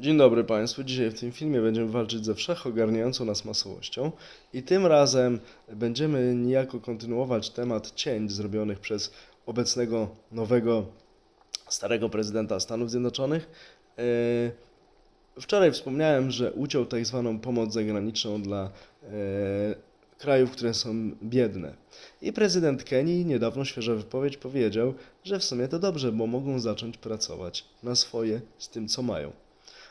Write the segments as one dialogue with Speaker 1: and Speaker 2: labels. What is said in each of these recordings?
Speaker 1: Dzień dobry Państwu. Dzisiaj w tym filmie będziemy walczyć ze wszechogarniającą nas masowością i tym razem będziemy niejako kontynuować temat cięć zrobionych przez obecnego, nowego, starego prezydenta Stanów Zjednoczonych. Yy, Wczoraj wspomniałem, że uciął tak zwaną pomoc zagraniczną dla e, krajów, które są biedne. I prezydent Kenii, niedawno świeża wypowiedź, powiedział, że w sumie to dobrze, bo mogą zacząć pracować na swoje z tym, co mają.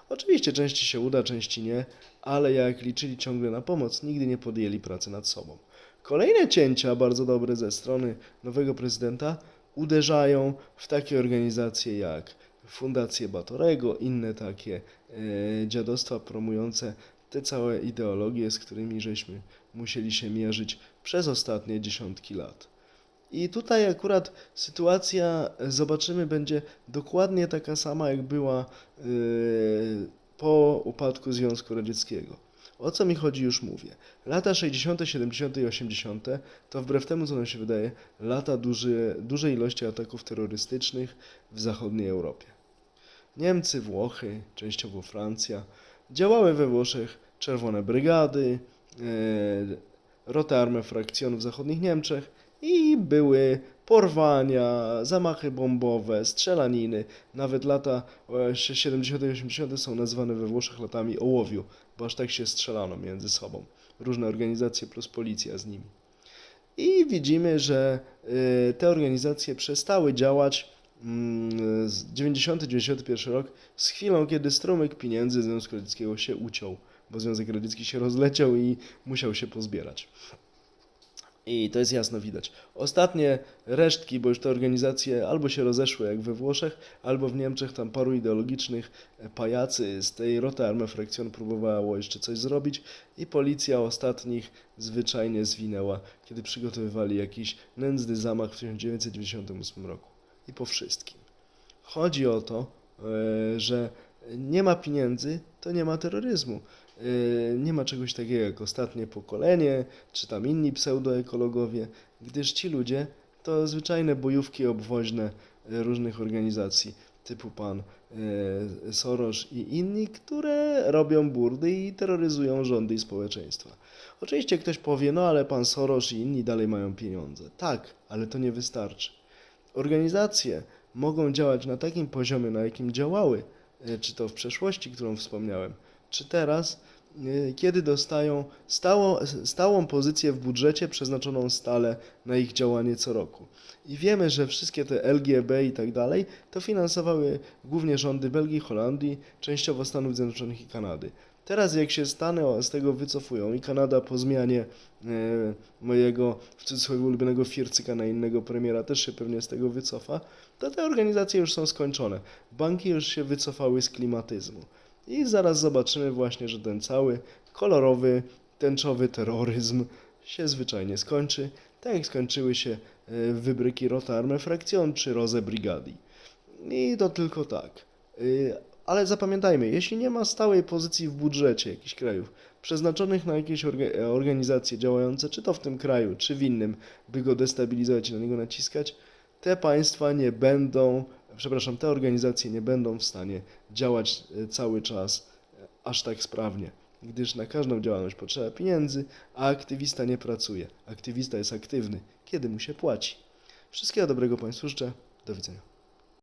Speaker 1: Oczywiście części się uda, części nie, ale jak liczyli ciągle na pomoc, nigdy nie podjęli pracy nad sobą. Kolejne cięcia, bardzo dobre ze strony nowego prezydenta, uderzają w takie organizacje jak Fundację Batorego, inne takie e, dziadostwa promujące te całe ideologie, z którymi żeśmy musieli się mierzyć przez ostatnie dziesiątki lat. I tutaj akurat sytuacja, e, zobaczymy, będzie dokładnie taka sama, jak była e, po upadku Związku Radzieckiego. O co mi chodzi, już mówię. Lata 60., 70. i 80. to wbrew temu, co nam się wydaje, lata duży, dużej ilości ataków terrorystycznych w zachodniej Europie. Niemcy, Włochy, częściowo Francja. Działały we Włoszech czerwone brygady, e, roty frakcjonów w zachodnich Niemczech i były porwania, zamachy bombowe, strzelaniny. Nawet lata e, 70. i 80. są nazywane we Włoszech latami ołowiu, bo aż tak się strzelano między sobą. Różne organizacje plus policja z nimi. I widzimy, że y, te organizacje przestały działać mm, z 90-91 rok, z chwilą, kiedy strumyk pieniędzy Związku Radzieckiego się uciął, bo Związek Radziecki się rozleciał i musiał się pozbierać. I to jest jasno widać. Ostatnie resztki, bo już te organizacje albo się rozeszły jak we Włoszech, albo w Niemczech tam paru ideologicznych e, pajacy z tej roty Armee Fraktion próbowało jeszcze coś zrobić i policja ostatnich zwyczajnie zwinęła, kiedy przygotowywali jakiś nędzny zamach w 1998 roku. I po wszystkim. Chodzi o to, e, że nie ma pieniędzy, to nie ma terroryzmu. Yy, Nie ma czegoś takiego jak ostatnie pokolenie, czy tam inni pseudoekologowie, gdyż ci ludzie to zwyczajne bojówki obwoźne yy, różnych organizacji, typu pan yy, Soros i inni, które robią burdy i terroryzują rządy i społeczeństwa. Oczywiście ktoś powie, no ale pan Soros i inni dalej mają pieniądze. Tak, ale to nie wystarczy. Organizacje mogą działać na takim poziomie, na jakim działały, czy to w przeszłości, którą wspomniałem, czy teraz, e, kiedy dostają stałą, stałą pozycję w budżecie przeznaczoną stale na ich działanie co roku. I wiemy, że wszystkie te LGB i tak dalej, to finansowały głównie rządy Belgii, Holandii, częściowo Stanów Zjednoczonych i Kanady. Teraz jak się Stany z tego wycofują i Kanada po zmianie e, mojego w cudzysłowie ulubionego Fircyka na innego premiera też się pewnie z tego wycofa, to te organizacje już są skończone. Banki już się wycofały z klimatyzmu. I zaraz zobaczymy właśnie, że ten cały kolorowy, tęczowy terroryzm się zwyczajnie skończy, tak jak skończyły się e, wybryki Rota Armee Fraktion czy Rose Brigadi. I to tylko tak. Ale zapamiętajmy, jeśli nie ma stałej pozycji w budżecie jakichś krajów, przeznaczonych na jakieś e, organizacje działające, czy to w tym kraju, czy w innym, by go destabilizować i na niego naciskać, te państwa nie będą, przepraszam, te organizacje nie będą w stanie działać e, cały czas e, aż tak sprawnie, gdyż na każdą działalność potrzeba pieniędzy, a aktywista nie pracuje. Aktywista jest aktywny, kiedy mu się płaci. Wszystkiego dobrego Państwu życzę. Do widzenia.